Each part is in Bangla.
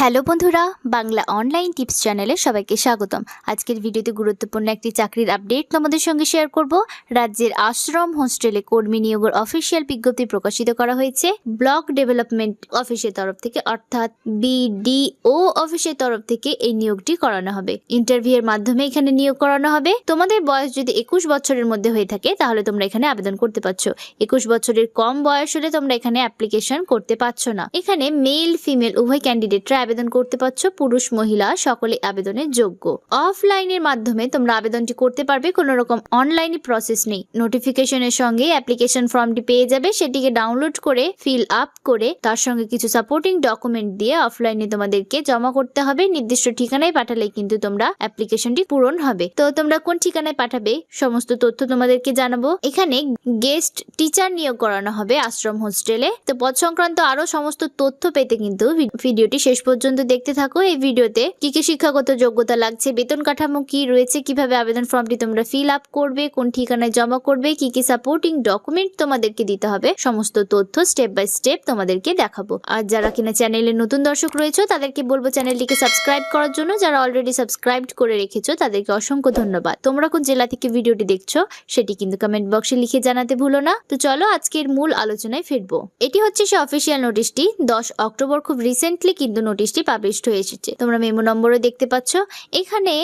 হ্যালো বন্ধুরা, বাংলা অনলাইন টিপস চ্যানেলে সবাইকে স্বাগতম। আজকের ভিডিওতে গুরুত্বপূর্ণ একটি চাকরির আপডেট তোমাদের সঙ্গে শেয়ার করব। রাজ্যের আশ্রম হোস্টেলে কর্মী নিয়োগের অফিসিয়াল বিজ্ঞপ্তি প্রকাশিত করা হয়েছে। ব্লক ডেভেলপমেন্ট অফিসের তরফ থেকে, অর্থাৎ বিডিও অফিসের তরফ থেকে এই নিয়োগটি করানো হবে। ইন্টারভিউ এর মাধ্যমে এখানে নিয়োগ করানো হবে। তোমাদের বয়স যদি একুশ বছরের মধ্যে হয়ে থাকে, তাহলে তোমরা এখানে আবেদন করতে পারছ। একুশ বছরের কম বয়স হলে তোমরা এখানে অ্যাপ্লিকেশন করতে পারছ না। এখানে মেল ফিমেল উভয় ক্যান্ডিডেটরা আবেদন করতে পারছ, পুরুষ, মহিলা, সকলে আবেদনের যোগ্য। অফলাইনের মাধ্যমে তোমরা আবেদনটি করতে পারবে, কোনো রকম অনলাইনে প্রসেস নেই। নোটিফিকেশনের সঙ্গে অ্যাপ্লিকেশন ফর্মটি পেয়ে যাবে, সেটিকে ডাউনলোড করে ফিল আপ করে, তার সঙ্গে কিছু সাপোর্টিং ডকুমেন্ট দিয়ে অফলাইনে তোমাদেরকে জমা করতে হবে। নির্দিষ্ট ঠিকানায় পাঠালে কিন্তু তোমরা অ্যাপ্লিকেশনটি পূরণ হবে। তো তোমরা কোন ঠিকানায় পাঠাবে, সমস্ত তথ্য তোমাদেরকে জানাব। এখানে গেস্ট টিচার নিয়োগ করানো হবে আশ্রম হোস্টেলে তো পদ সংক্রান্ত আরও সমস্ত তথ্য পেতে কিন্তু ভিডিওটি শেষ পর্যন্ত দেখতে থাকো এই ভিডিওতে। কি কি শিক্ষাগত যোগ্যতা লাগছে, বেতন কাঠামো কি রয়েছে, কীভাবে আবেদন ফর্মটি তোমরা ফিল আপ করবে, কোন ঠিকানায় জমা করবে, কি কি সাপোর্টিং ডকুমেন্ট তোমাদেরকে দিতে হবে, সমস্ত তথ্য স্টেপ বাই স্টেপ তোমাদেরকে দেখাবো। আর যারা কিনা চ্যানেলে নতুন দর্শক রয়েছে, তাদেরকে বলব চ্যানেলটিকে সাবস্ক্রাইব করার জন্য। যারা অলরেডি সাবস্ক্রাইব করে রেখেছো, তাদেরকে অসংখ্য ধন্যবাদ। তোমরা কোন জেলা থেকে ভিডিওটি দেখছ, সেটি কিন্তু কমেন্ট বক্সে লিখে জানাতে ভুলো না। তো চলো আজকের মূল আলোচনায় ফিরবো। এটি হচ্ছে সে অফিসিয়াল নোটিশটি দশ অক্টোবর খুব রিসেন্টলি কিন্তু নোটিশটি পাবলিশড হয়ে এসেছে। তোমরা মেমো নম্বরও দেখতে পাচ্ছ। এখানে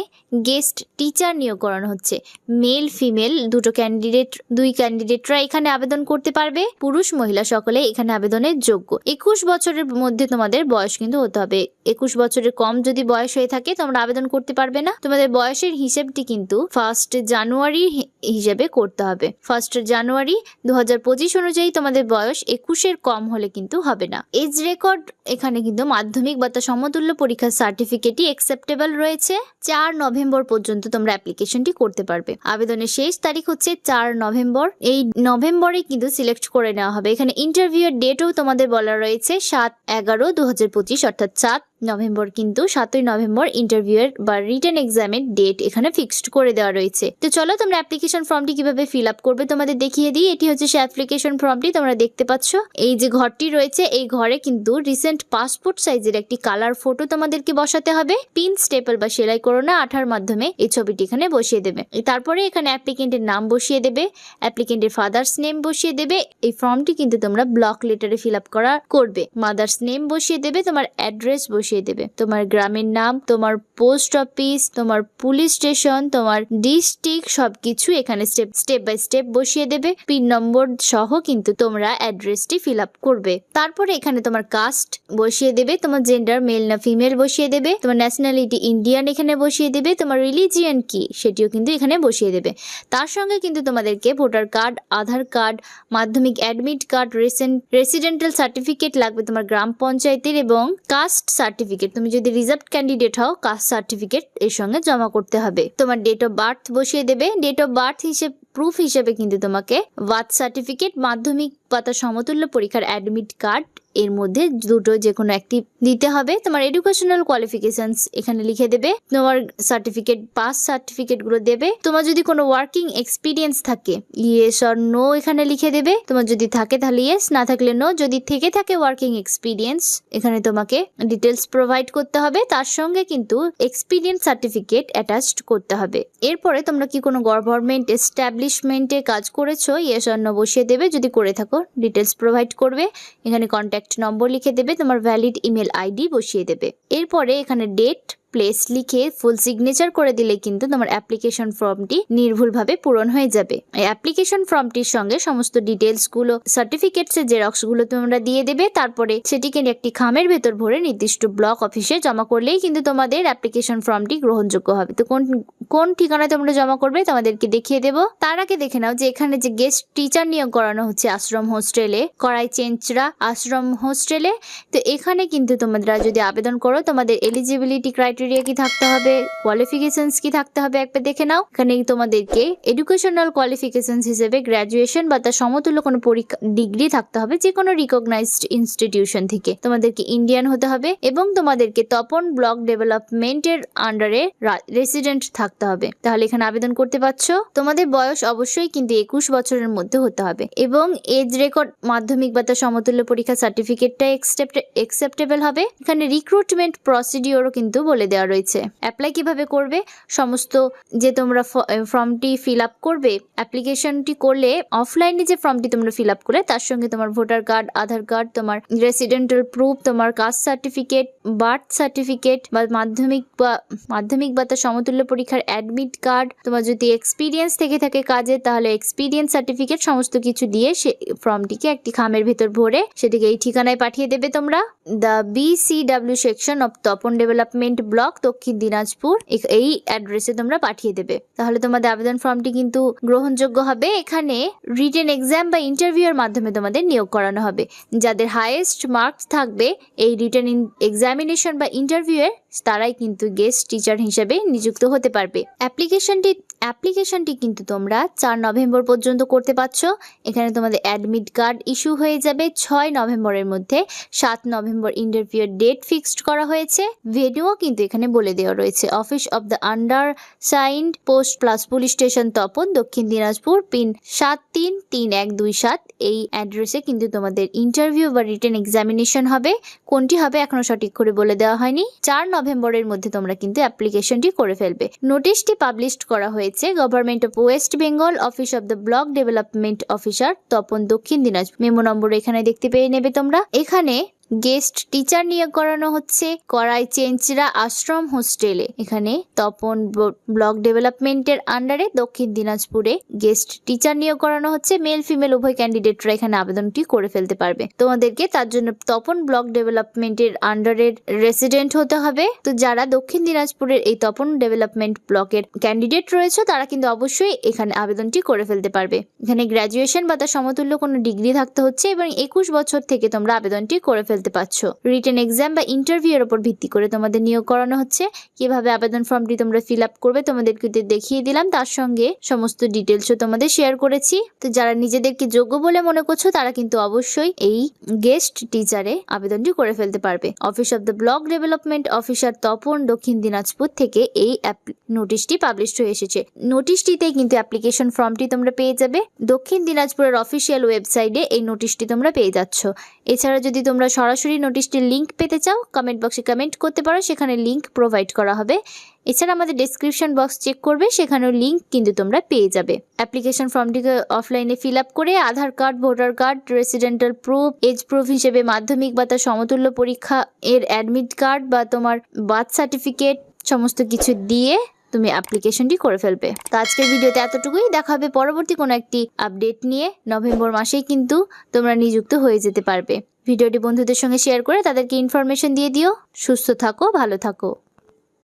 গেস্ট টিচার নিয়োগ করানো হচ্ছে। মেল ফিমেল দুটো ক্যান্ডিডেট দুই ক্যান্ডিডেটরা এখানে আবেদন করতে পারবে। পুরুষ, মহিলা সকলে এখানে আবেদনের যোগ্য। একুশ বছরের মধ্যে তোমাদের বয়স কিন্তু হতে হবে। একুশ বছরের কম যদি বয়স হয়ে থাকে, তোমরা আবেদন করতে পারবে না। তোমাদের বয়সের হিসেবটি কিন্তু ফার্স্ট জানুয়ারি হিসেবে করতে হবে। ফার্স্ট জানুয়ারি দু হাজার পঁচিশ অনুযায়ী তোমাদের বয়স একুশের কম হলে কিন্তু হবে না। এজ রেকর্ড এখানে কিন্তু মাধ্যমিক বা তার সমতুল্য পরীক্ষার সার্টিফিকেটই অ্যাকসেপ্টেবল রয়েছে। চার নভেম্বর পর্যন্ত তোমরা অ্যাপ্লিকেশনটি করতে পারবে। আবেদনের শেষ তারিখ হচ্ছে চার নভেম্বর। এই নভেম্বরে কিন্তু সিলেক্ট করে নেওয়া হবে। এখানে ইন্টারভিউ এর ডেটও তোমাদের বলা রয়েছে সাত এগারো দু অর্থাৎ সাত নভেম্বর কিন্তু সাতই নভেম্বর ইন্টারভিউ এর বা রিটেন এক্সামের ডেট এখানে ফিক্সড করে দেওয়া রয়েছে। তো চলো তোমরা অ্যাপ্লিকেশন ফর্মটি কীভাবে ফিল আপ করবে তোমাদের দেখিয়ে দিই। এটি হচ্ছে সে অ্যাপ্লিকেশন ফর্মটি তোমরা দেখতে পাচ্ছ। এই যে ঘরটি রয়েছে, এই ঘরে কিন্তু রিসেন্ট পাসপোর্ট সাইজের একটি কালার ফটো তোমাদেরকে বসাতে হবে। পিন স্টেপল বা সেলাই করোনা আঠার মাধ্যমে এই ছবিটি এখানে বসিয়ে দেবে। তারপরে এখানে অ্যাপ্লিকেন্টের নাম বসিয়ে দেবে অ্যাপ্লিকেন্টের ফাদার্স নেম বসিয়ে দেবে। এই ফর্মটি কিন্তু তোমরা ব্লক লেটারে ফিল আপ করা করবে। মাদার্স নেম বসিয়ে দেবে, তোমার অ্যাড্রেস বসিয়ে দেবে। তোমার গ্রামের নাম, তোমার পোস্ট অফিস, তোমার পুলিশ স্টেশন, তোমার ডিস্ট্রিক্ট, সবকিছু এখানে স্টেপ স্টেপ বাই স্টেপ বসিয়ে দেবে। পিন নম্বর সহ কিন্তু তোমরা অ্যাড্রেসটি ফিল আপ করবে। তারপরে এখানে তোমার কাস্ট বসিয়ে দেবে, তোমার জেন্ডার, মেল না ফিমেল বসিয়ে দেবে, তোমার ন্যাশনালিটি ইন্ডিয়ান এখানে বসিয়ে দেবে, তোমার রিলিজিয়ান কি সেটিও কিন্তু এখানে বসিয়ে দেবে। তার সঙ্গে কিন্তু তোমাদেরকে voter card, Aadhaar card, Madhyamik admit card recent residential certificate লাগবে তোমার গ্রাম পঞ্চায়েতের এবং কাস্ট সার্টিফিকেট তুমি যদি রিজার্ভ ক্যান্ডিডেট হও কাস্ট সার্টিফিকেট এর সঙ্গে জমা করতে হবে। তোমার ডেট অফ বার্থ বসিয়ে দেবে। ডেট অফ বার্থ হিসেবে প্রুফ হিসেবে কিন্তু তোমাকে বার্থ সার্টিফিকেট মাধ্যমিক পাতা সমতুল্য পরীক্ষার অ্যাডমিট কার্ড এর মধ্যে দুটো যে কোনো একটি দিতে হবে। তোমার এডুকেশনাল কোয়ালিফিকেশনস এখানে লিখে দেবে, তোমার সার্টিফিকেট পাস সার্টিফিকেটগুলো দেবে। তোমার যদি কোনো ওয়ার্কিং এক্সপিরিয়েন্স থাকে ইয়েস অর নো এখানে লিখে দেবে। তোমার যদি থাকে তাহলে ইয়েস না থাকলে নো যদি থেকে থাকে ওয়ার্কিং এক্সপিরিয়েন্স এখানে তোমাকে ডিটেলস প্রোভাইড করতে হবে। তার সঙ্গে কিন্তু এক্সপিরিয়েন্স সার্টিফিকেট অ্যাটাচড করতে হবে। এরপরে তোমরা কি কোনো গভর্নমেন্ট এস্টাবলিশমেন্টে কাজ করেছ ইয়েস অর নো বসিয়ে দেবে। যদি করে থাকো ডিটেলস প্রোভাইড করবে। এখানে কন্ট্যাক্ট নম্বর লিখে দেবে, তোমার ভ্যালিড ইমেল আইডি বসিয়ে দেবে। এরপরে এখানে ডেট প্লেস লিখে ফুল সিগনেচার করে দিলে কিন্তু তোমার অ্যাপ্লিকেশন ফর্মটি নির্ভুলভাবে পূরণ হয়ে যাবে। অ্যাপ্লিকেশন ফর্মটির সঙ্গে সমস্ত ডিটেলসগুলো সার্টিফিকেটস এর জেরক্সগুলো তোমরা দিয়ে দেবে, তারপরে সেটিকে একটি খামের ভেতর ভরে নির্দিষ্ট ব্লক অফিসে জমা করলেই কিন্তু তোমাদের অ্যাপ্লিকেশন ফর্মটি গ্রহণযোগ্য হবে। তো কোন কোন ঠিকানায় তোমরা জমা করবে তোমাদেরকে দেখিয়ে দেবো। তার আগে দেখে নাও যে এখানে যে গেস্ট টিচার নিয়োগ করানো হচ্ছে আশ্রম হোস্টেলে করাই চেঞ্চরা আশ্রম হোস্টেলে তো এখানে কিন্তু তোমরা যদি আবেদন করো, তোমাদের এলিজিবিলিটি ক্রাইটেরিয়া ক্রাইটেরিয়া কি থাকতে হবে? কোয়ালিফিকেশনস কি থাকতে হবে? একবার দেখে নাও। এখানে তোমাদেরকে এডুকেশনাল কোয়ালিফিকেশনস হিসেবে গ্র্যাজুয়েশন বা তার সমতুল্য কোনো পরীক্ষা ডিগ্রি থাকতে হবে যে কোনো রিকগনাইজড ইনস্টিটিউশন থেকে। তোমাদেরকে ইন্ডিয়ান হতে হবে এবং তোমাদেরকে তপন ব্লক ডেভেলপমেন্টের আন্ডারে রেসিডেন্ট থাকতে হবে। তাহলে এখানে আবেদন করতে পারছ। তোমাদের বয়স অবশ্যই কিন্তু একুশ বছরের মধ্যে হতে হবে এবং এজ রেকর্ড মাধ্যমিক বা তার সমতুল্য পরীক্ষা সার্টিফিকেটটা একসেপ্টেবল হবে। এখানে রিক্রুটমেন্ট প্রসিডিওরও কিন্তু বলে দেওয়া রয়েছে। অ্যাপ্লাই কীভাবে করবে? সমস্ত যে তোমরা ফর্মটি ফিল আপ করবে অ্যাপ্লিকেশনটি করলে অফলাইনে যে ফর্মটি তোমরা ফিল আপ করে তার সঙ্গে তোমার ভোটার কার্ড আধার কার্ড তোমার রেসিডেন্টাল প্রুফ তোমার কাস্ট সার্টিফিকেট বার্থ সার্টিফিকেট বা মাধ্যমিক বা মাধ্যমিক বা তার সমতুল্য পরীক্ষার অ্যাডমিট কার্ড তোমার যদি এক্সপিরিয়েন্স থেকে থাকে কাজে, তাহলে এক্সপিরিয়েন্স সার্টিফিকেট সমস্ত কিছু দিয়ে সে ফর্মটিকে একটি খামের ভেতর ভরে সেটিকে এই ঠিকানায় পাঠিয়ে দেবে তোমরা। The BCW section of Tapan development block Dakshin Dinajpur এই অ্যাড্রেসে তোমরা পাঠিয়ে দেবে। তাহলে তোমাদের আবেদন ফর্মটি কিন্তু গ্রহণযোগ্য হবে। এখানে রিটেন এক্সাম বা ইন্টারভিউয়ের মাধ্যমে তোমাদের নিয়োগ করানো হবে। যাদের হাইয়েস্ট মার্কস থাকবে এই রিটেন এক্সামিনেশন বা ইন্টারভিউয়ের তারাই কিন্তু গেস্ট টিচার হিসেবে নিযুক্ত হতে পারবে। অ্যাপ্লিকেশনটি অ্যাপ্লিকেশনটি কিন্তু তোমরা চার নভেম্বর পর্যন্ত করতে পারছ। এখানে তোমাদের অ্যাডমিট কার্ড ইস্যু হয়ে যাবে। ছয় নভেম্বরের মধ্যে সাত নভেম্বর ইন্টারভিউয়ের ডেট ফিক্সড করা হয়েছে। ভেন্যুও কিন্তু এখানে বলে দেওয়া রয়েছে। Office of the undersigned post plus police station Tapan, Dakshin Dinajpur, pin সাত তিন তিন এক দুই সাত। এই অ্যাড্রেসে কিন্তু তোমাদের ইন্টারভিউ বা রিটেন এক্সামিনেশন হবে। কোনটি হবে এখনও সঠিক করে বলে দেওয়া হয়নি। চার নভেম্বরের মধ্যে তোমরা কিন্তু অ্যাপ্লিকেশনটি করে ফেলবে। নোটিশটি পাবলিশ করা হয়েছে government of West Bengal office of the block development officer Tapan, Dakshin Dinajpur. Memo নম্বর এখানে দেখতে পেয়ে নেবে তোমরা। এখানে গেস্ট টিচার নিয়োগ করানো হচ্ছে করাই চেঞ্চরা আশ্রম হোস্টেলে। এখানে তপন ব্লক ডেভেলপমেন্টের আন্ডারে দক্ষিণ দিনাজপুরে গেস্ট টিচার নিয়োগ করানো হচ্ছে। মেল, ফিমেল উভয় ক্যান্ডিডেটরা এখানে আবেদনটি করে ফেলতে পারবে। তোমাদেরকে তার জন্য তপন ব্লক ডেভেলপমেন্টের আন্ডারের রেসিডেন্ট হতে হবে। তো যারা দক্ষিণ দিনাজপুরের এই তপন ডেভেলপমেন্ট ব্লকের ক্যান্ডিডেট রয়েছে, তারা কিন্তু অবশ্যই এখানে আবেদনটি করে ফেলতে পারবে। এখানে গ্র্যাজুয়েশন বা তার সমতুল্য কোনো ডিগ্রি থাকতে হচ্ছে এবং একুশ বছর থেকে তোমরা আবেদনটি করে ফেলতে পারছ। রিটেন এক্সাম বা ইন্টারভিউ এর উপর ভিত্তি করে তোমাদের নিয়োগ করানো হচ্ছে। কীভাবে আবেদন ফর্মটি তোমরা ফিল আপ করবে তোমাদেরকে দেখিয়ে দিলাম। তার সঙ্গে সমস্ত ডিটেলসও তোমাদের শেয়ার করেছি। তো যারা নিজেদেরকে যোগ্য বলে মনে করছ, তারা কিন্তু অবশ্যই এই গেস্ট টিচারে আবেদনটি করে ফেলতে পারবে। Office of the block development officer Tapan Dakshin Dinajpur থেকে এই নোটিশটি পাবলিশ হয়ে এসেছে। নোটিশটিতে কিন্তু অ্যাপ্লিকেশন ফর্মটি তোমরা পেয়ে যাবে। দক্ষিণ দিনাজপুরের অফিসিয়াল ওয়েবসাইটে এই নোটিশটি তোমরা পেয়ে যাচ্ছ। এছাড়া যদি তোমরা সরাসরি নোটিশটির লিঙ্ক পেতে চাও কমেন্ট বক্সে কমেন্ট করতে পারো, সেখানে লিংক প্রোভাইড করা হবে। এছাড়া আমাদের ডেসক্রিপশন বক্স চেক করবে, সেখানেও লিঙ্ক কিন্তু তোমরা পেয়ে যাবে। অ্যাপ্লিকেশন ফর্মটিকে অফলাইনে ফিল আপ করে Aadhaar card voter card residential proof age proof হিসেবে মাধ্যমিক বা তার সমতুল্য পরীক্ষা, এর অ্যাডমিট কার্ড বা তোমার বার্থ সার্টিফিকেট সমস্ত কিছু দিয়ে তুমি অ্যাপ্লিকেশনটি করে ফেলবে। তো আজকের ভিডিওতে এতটুকুই। দেখা হবে পরবর্তী কোনো একটি আপডেট নিয়ে। নভেম্বর মাসেই কিন্তু তোমরা নিযুক্ত হয়ে যেতে পারবে। ভিডিওটি বন্ধুদের সঙ্গে শেয়ার করে তাদেরকে ইনফরমেশন দিয়ে দিও। সুস্থ থাকো, ভালো থাকো।